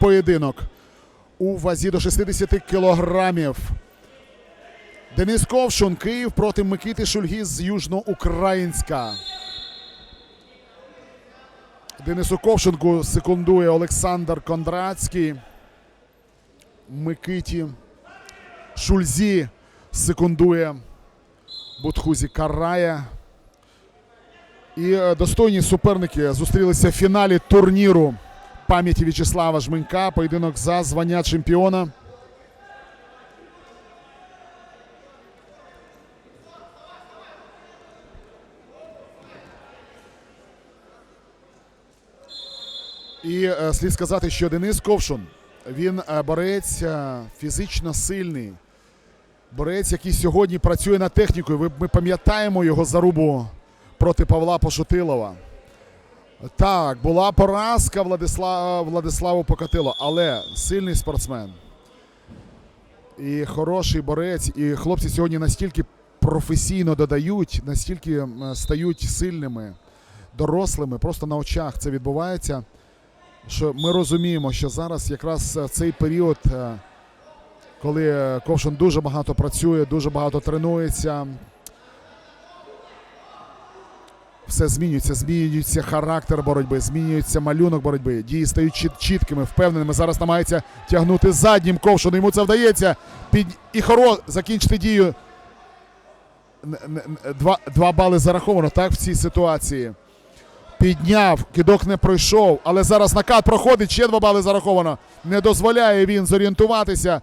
Поєдинок у вазі до 60 кілограмів. Денис Ковшун, Київ проти Микити Шульги з Южноукраїнська. Денису Ковшенку секундує Олександр Кондрацький. Микиті Шульзі секундує Бутхузі Карая. І е, достойні суперники зустрілися в фіналі турніру пам'яті В'ячеслава Жменька. Поєдинок за звання чемпіона. І е, слід сказати, що Денис Ковшун він е, борець е, фізично сильний. Борець, який сьогодні працює над технікою. Ми пам'ятаємо його зарубу проти Павла Пошутилова. Так, була поразка Владислава, Владиславу Покатило, але сильний спортсмен. І хороший борець. І хлопці сьогодні настільки професійно додають, настільки стають сильними, дорослими, просто на очах це відбувається. Що ми розуміємо, що зараз якраз е, цей період, е, коли е, Ковшин дуже багато працює, дуже багато тренується, все змінюється, змінюється характер боротьби, змінюється малюнок боротьби. Дії стають чіт- чіткими, впевненими. Зараз намагається тягнути заднім ковшину. Йому це вдається. Під... І хоро закінчити дію. Два, два бали зараховано так в цій ситуації. Підняв, кидок не пройшов, але зараз накат проходить, ще два бали зараховано. Не дозволяє він зорієнтуватися.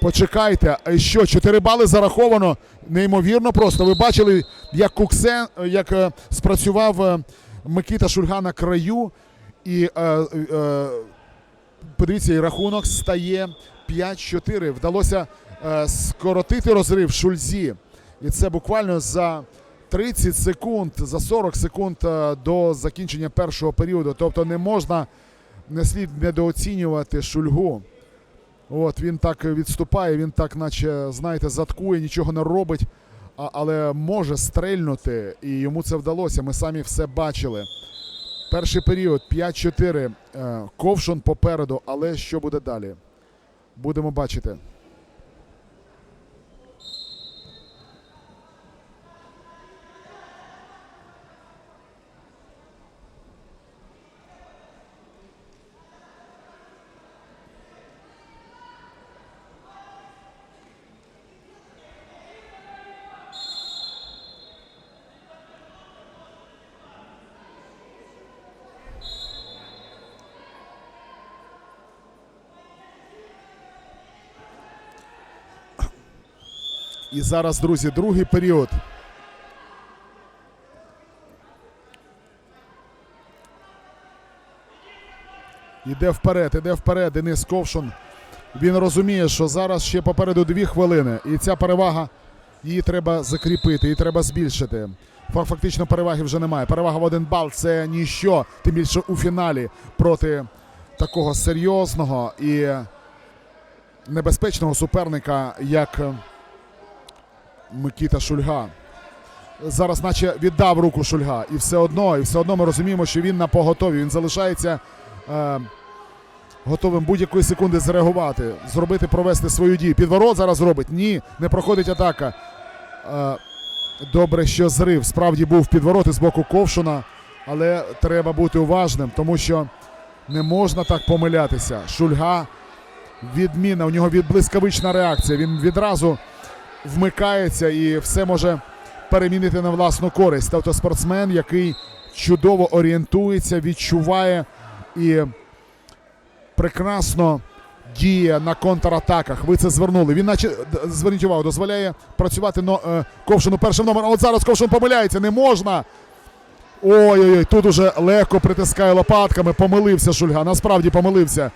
Почекайте, а що? 4 бали зараховано. Неймовірно просто. Ви бачили, як Куксен, як е, спрацював е, Микита Шульга на краю. І е, е, подивіться, і рахунок стає 5-4. Вдалося е, скоротити розрив Шульзі. І це буквально за 30 секунд, за 40 секунд е, до закінчення першого періоду. Тобто не можна, не слід недооцінювати Шульгу. От він так відступає, він так, наче, знаєте, заткує, нічого не робить, а, але може стрельнути, і йому це вдалося. Ми самі все бачили. Перший період 5-4. Ковшон Ковшун попереду, але що буде далі? Будемо бачити. І зараз, друзі, другий період. Іде вперед, іде вперед Денис Ковшун. Він розуміє, що зараз ще попереду дві хвилини. І ця перевага її треба закріпити, її треба збільшити. Фактично переваги вже немає. Перевага в один бал це ніщо, тим більше у фіналі проти такого серйозного і небезпечного суперника, як Микита Шульга. Зараз, наче віддав руку Шульга, і все одно, і все одно ми розуміємо, що він на поготові. Він залишається е, готовим будь-якої секунди зреагувати, зробити, провести свою дію. Підворот зараз робить. Ні, не проходить атака. Е, добре, що зрив. Справді був підворот із боку Ковшуна, але треба бути уважним, тому що не можна так помилятися. Шульга відмінна, у нього від блискавична реакція. Він відразу вмикається і все може перемінити на власну користь. Тобто спортсмен, який чудово орієнтується, відчуває і прекрасно діє на контратаках. Ви це звернули. Він, наче зверніть увагу, дозволяє працювати но, е, ковшину першим номером. От зараз ковшин помиляється, не можна. Ой-ой-ой, тут уже легко притискає лопатками. Помилився Шульга. Насправді помилився.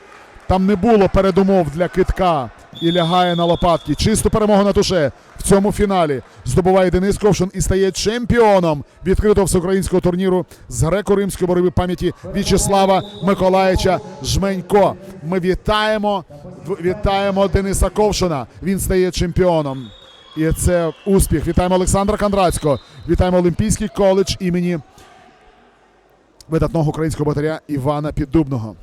Там не було передумов для китка і лягає на лопатки. Чисту перемогу на туше в цьому фіналі здобуває Денис Ковшин і стає чемпіоном відкритого всеукраїнського турніру з греко-римської боротьби пам'яті В'ячеслава Миколаївича Жменько. Ми вітаємо, вітаємо Дениса Ковшина. Він стає чемпіоном. І це успіх. Вітаємо Олександра Кондрацького. Вітаємо Олімпійський коледж імені видатного українського батаря Івана Піддубного.